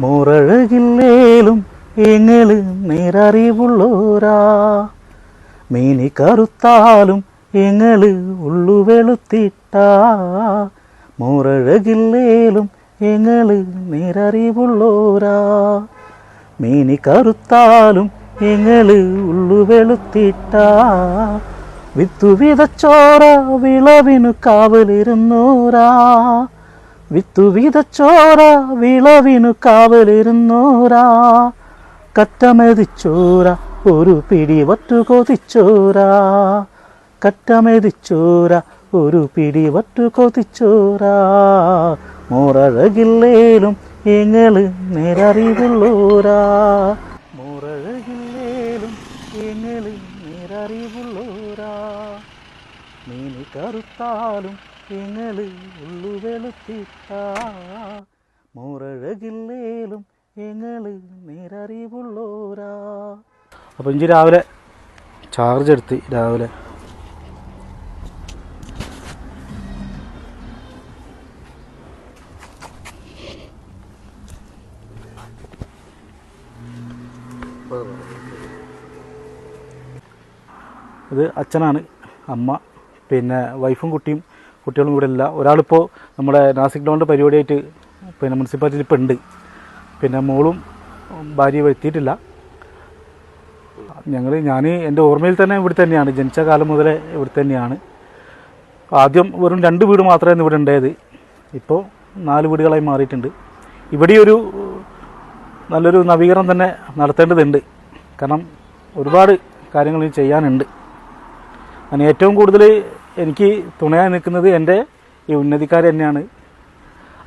മുറഴകില്ലേലും എങ്ങൾ നേരറിവുള്ളോരാ. മീനി കറുത്താലും എങ്ങൾ ഉള്ളു വെളുത്തിട്ടാ മുറഴകില്ലേലും എങ്ങൾ നേരറിവുള്ളോരാ. മീനി കറുത്താലും എങ്ങൾ ഉള്ളു വെളുത്തിട്ടാ വിത്തു വിതച്ചോറ വിളവിനു കാവലിരുന്നോരാ. വിത്തു വിതച്ചോര വിളവിനു കാവലിരുന്നോരാ. കറ്റമെതിച്ചോര ഒരു പിടി വറ്റു കൊതിച്ചോരാ. കറ്റമെതിച്ചോര ഒരു പിടി വറ്റു കൊതിച്ചോരാ. മോറഴകില്ലേലും എങ്ങൾ നേരറിവുള്ളോരാ. മോറഴകില്ലേലും എങ്ങൾ നേരറിവുള്ളോരാ. മീനി കറുത്താലും എങ്ങൾ ഉള്ളു വെളുത്തിട്ടാ മോറഴകില്ലേലും എങ്ങൾ നേരറിവുള്ളോരാ. അപ്പം ഇഞ്ചി രാവിലെ ചാർജ് എടുത്ത് രാവിലെ. ഇത് അച്ഛനാണ് അമ്മ പിന്നെ വൈഫും കുട്ടിയും. കുട്ടികളും ഇവിടെ ഇല്ല. ഒരാളിപ്പോൾ നമ്മുടെ നാസിക് ഡോണിന്റെ പരിപാടിയായിട്ട് പിന്നെ മുനിസിപ്പാലിറ്റിയിൽ ഇപ്പോൾ ഉണ്ട് പിന്നെ മോളും ഭാര്യ എത്തിയിട്ടില്ല. ഞങ്ങൾ ഞാൻ എന്റെ ഓർമ്മയിൽ തന്നെ ഇവിടെ തന്നെയാണ്. ജനിച്ച കാലം മുതലേ ഇവിടെ തന്നെയാണ്. ആദ്യം വെറും രണ്ട് വീട് മാത്രമേ ഇവിടെ ഉണ്ടായത് ഇപ്പോൾ നാല് വീടുകളായി മാറിയിട്ടുണ്ട്. ഇവിടെ ഒരു നല്ലൊരു നവീകരണം തന്നെ നടത്തേണ്ടതുണ്ട്. കാരണം ഒരുപാട് കാര്യങ്ങൾ ചെയ്യാനുണ്ട്. അതിന് ഏറ്റവും കൂടുതൽ എനിക്ക് തുണയായി നിൽക്കുന്നത് എന്റെ ഈ ഉന്നതിക്കാർ തന്നെയാണ്.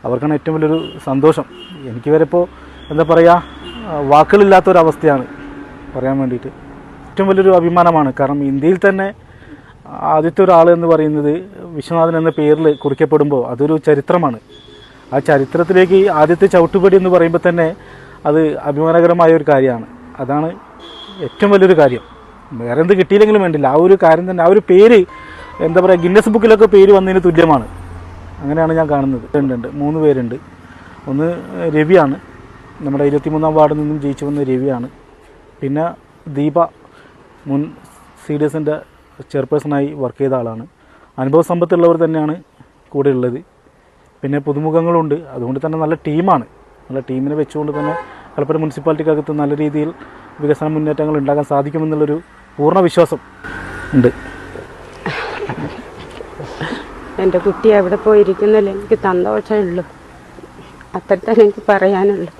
അവർക്കാണ് ഏറ്റവും വലിയൊരു സന്തോഷം. എനിക്ക് വരെ ഇപ്പോൾ എന്താ പറയുക വാക്കുകളില്ലാത്തൊരവസ്ഥയാണ് പറയാൻ വേണ്ടിയിട്ട്. ഏറ്റവും വലിയൊരു അഭിമാനമാണ്. കാരണം ഇന്ത്യയിൽ തന്നെ ആദ്യത്തെ ഒരാൾ എന്ന് പറയുന്നത് വിശ്വനാഥൻ എന്ന പേരിൽ കുറിക്കപ്പെടുമ്പോൾ അതൊരു ചരിത്രമാണ്. ആ ചരിത്രത്തിലേക്ക് ആദ്യത്തെ ചവിട്ടുപടി എന്ന് പറയുമ്പോൾ തന്നെ അത് അഭിമാനകരമായ ഒരു കാര്യമാണ്. അതാണ് ഏറ്റവും വലിയൊരു കാര്യം. വേറെ എന്ത് കിട്ടിയില്ലെങ്കിലും വേണ്ടില്ല. ആ ഒരു കാര്യം തന്നെ ആ ഒരു പേര് എന്താ പറയുക ഗിന്നസ് ബുക്കിലൊക്കെ പേര് വന്നതിന് തുല്യമാണ്. അങ്ങനെയാണ് ഞാൻ കാണുന്നത്. ഉണ്ട് ഉണ്ട് മൂന്ന് പേരുണ്ട്. ഒന്ന് രവിയാണ്. നമ്മുടെ ഇരുപത്തിമൂന്നാം വാർഡിൽ നിന്നും ജയിച്ചു വന്ന രവിയാണ്. പിന്നെ ദീപ മുൻ സി ഡി എസിന്റെ ചെയർപേഴ്സണായി വർക്ക് ചെയ്ത ആളാണ്. അനുഭവ സമ്പത്തുള്ളവർ തന്നെയാണ് കൂടെ ഉള്ളത്. പിന്നെ പുതുമുഖങ്ങളുണ്ട്. അതുകൊണ്ട് തന്നെ നല്ല ടീമാണ്. നല്ല ടീമിനെ വെച്ചുകൊണ്ട് തന്നെ കലപ്പുറം മുനിസിപ്പാലിറ്റിക്കകത്ത് നല്ല രീതിയിൽ വികസന മുന്നേറ്റങ്ങൾ ഉണ്ടാക്കാൻ സാധിക്കുമെന്നുള്ളൊരു പൂർണ വിശ്വാസം ഉണ്ട്. എന്റെ കുട്ടി എവിടെ പോയിരിക്കുന്നില്ല എനിക്ക് സന്തോഷമേ ഉള്ളൂ. അത്ര തന്നെ എനിക്ക് പറയാനുള്ളൂ.